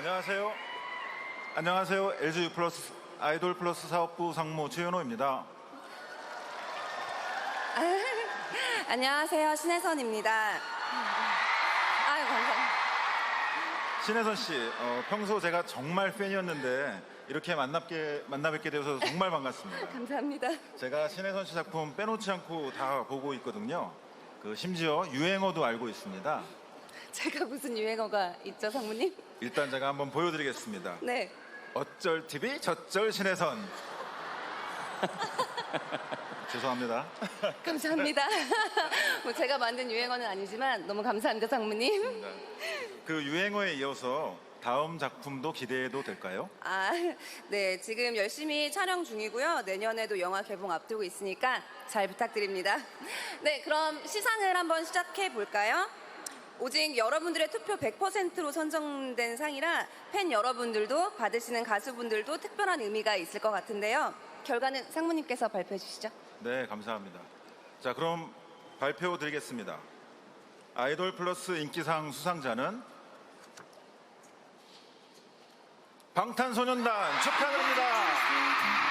안녕하세요. 안녕하세요. LG U 플러스 아이돌 플러스 사업부 상무 최현호입니다. 안녕하세요. 신혜선입니다. 아유, 감사합니다. 신혜선 씨, 어, 평소 제가 정말 팬이었는데 이렇게 만납게 만나 뵙게 되어서 정말 반갑습니다. 감사합니다. 제가 신혜선 씨 작품 빼놓지 않고 다 보고 있거든요. 그 심지어 유행어도 알고 있습니다. 제가 무슨 유행어가 있죠, 상무님? 일단 제가 한번 보여드리겠습니다. 네. 어쩔 TV 저쩔 신혜선. 죄송합니다. 감사합니다. 뭐 제가 만든 유행어는 아니지만 너무 감사합니다, 상무님. 그 유행어에 이어서 다음 작품도 기대해도 될까요? 아, 네. 지금 열심히 촬영 중이고요. 내년에도 영화 개봉 앞두고 있으니까 잘 부탁드립니다. 네, 그럼 시상을 한번 시작해 볼까요? 오직 여러분들의 투표 100%로 선정된 상이라 팬 여러분들도 받으시는 가수분들도 특별한 의미가 있을 것 같은데요. 결과는 상무님께서 발표해 주시죠. 네, 감사합니다. 자, 그럼 발표 드리겠습니다. 아이돌 플러스 인기상 수상자는 방탄소년단 축하드립니다.